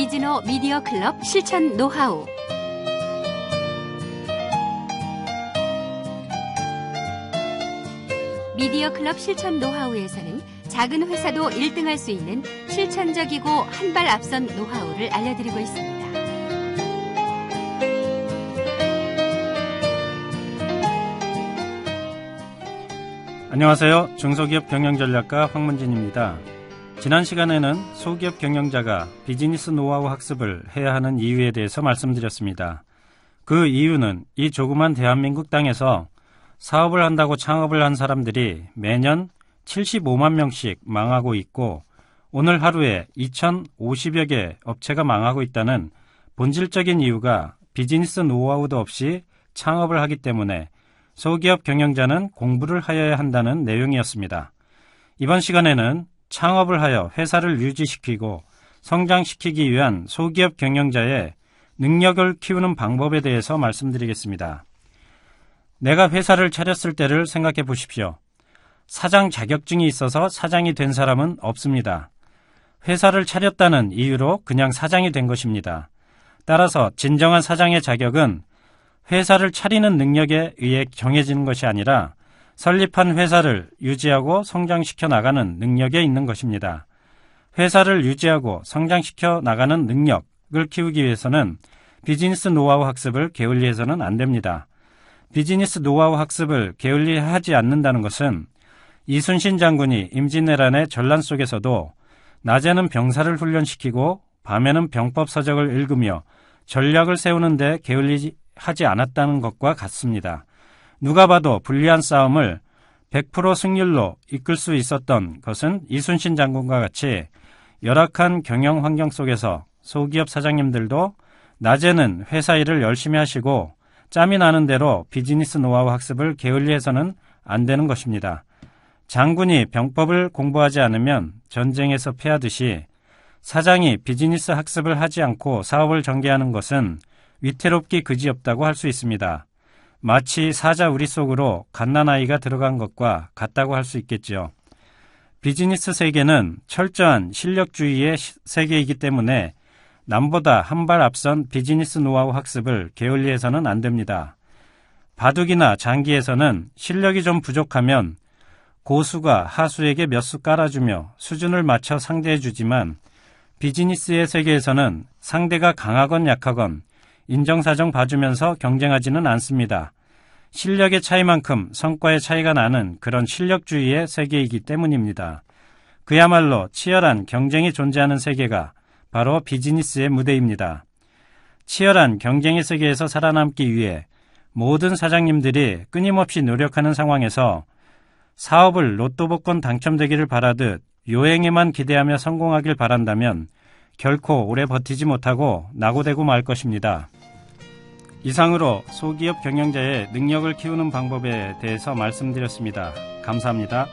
비즈노 미디어 클럽 실천 노하우 미디어 클럽 실천 노하우에서는 작은 회사도 1등할 수 있는 실천적이고 한 발 앞선 노하우를 알려드리고 있습니다. 안녕하세요. 중소기업 경영전략가 황문진입니다. 지난 시간에는 소기업 경영자가 비즈니스 노하우 학습을 해야 하는 이유에 대해서 말씀드렸습니다. 그 이유는 이 조그만 대한민국 땅에서 사업을 한다고 창업을 한 사람들이 매년 75만 명씩 망하고 있고 오늘 하루에 2,050여 개 업체가 망하고 있다는 본질적인 이유가 비즈니스 노하우도 없이 창업을 하기 때문에 소기업 경영자는 공부를 하여야 한다는 내용이었습니다. 이번 시간에는 창업을 하여 회사를 유지시키고 성장시키기 위한 소기업 경영자의 능력을 키우는 방법에 대해서 말씀드리겠습니다. 내가 회사를 차렸을 때를 생각해 보십시오. 사장 자격증이 있어서 사장이 된 사람은 없습니다. 회사를 차렸다는 이유로 그냥 사장이 된 것입니다. 따라서 진정한 사장의 자격은 회사를 차리는 능력에 의해 정해지는 것이 아니라 설립한 회사를 유지하고 성장시켜 나가는 능력에 있는 것입니다. 회사를 유지하고 성장시켜 나가는 능력을 키우기 위해서는 비즈니스 노하우 학습을 게을리해서는 안 됩니다. 비즈니스 노하우 학습을 게을리하지 않는다는 것은 이순신 장군이 임진왜란의 전란 속에서도 낮에는 병사를 훈련시키고 밤에는 병법 서적을 읽으며 전략을 세우는데 게을리하지 않았다는 것과 같습니다. 누가 봐도 불리한 싸움을 100% 승률로 이끌 수 있었던 것은 이순신 장군과 같이 열악한 경영 환경 속에서 소기업 사장님들도 낮에는 회사 일을 열심히 하시고 짬이 나는 대로 비즈니스 노하우 학습을 게을리해서는 안 되는 것입니다. 장군이 병법을 공부하지 않으면 전쟁에서 패하듯이 사장이 비즈니스 학습을 하지 않고 사업을 전개하는 것은 위태롭기 그지없다고 할 수 있습니다. 마치 사자 우리 속으로 갓난아이가 들어간 것과 같다고 할 수 있겠지요. 비즈니스 세계는 철저한 실력주의의 세계이기 때문에 남보다 한 발 앞선 비즈니스 노하우 학습을 게을리해서는 안 됩니다. 바둑이나 장기에서는 실력이 좀 부족하면 고수가 하수에게 몇 수 깔아주며 수준을 맞춰 상대해주지만 비즈니스의 세계에서는 상대가 강하건 약하건 인정사정 봐주면서 경쟁하지는 않습니다. 실력의 차이만큼 성과의 차이가 나는 그런 실력주의의 세계이기 때문입니다. 그야말로 치열한 경쟁이 존재하는 세계가 바로 비즈니스의 무대입니다. 치열한 경쟁의 세계에서 살아남기 위해 모든 사장님들이 끊임없이 노력하는 상황에서 사업을 로또 복권 당첨되기를 바라듯 요행에만 기대하며 성공하길 바란다면 결코 오래 버티지 못하고 낙오되고 말 것입니다. 이상으로 소기업 경영자의 능력을 키우는 방법에 대해서 말씀드렸습니다. 감사합니다.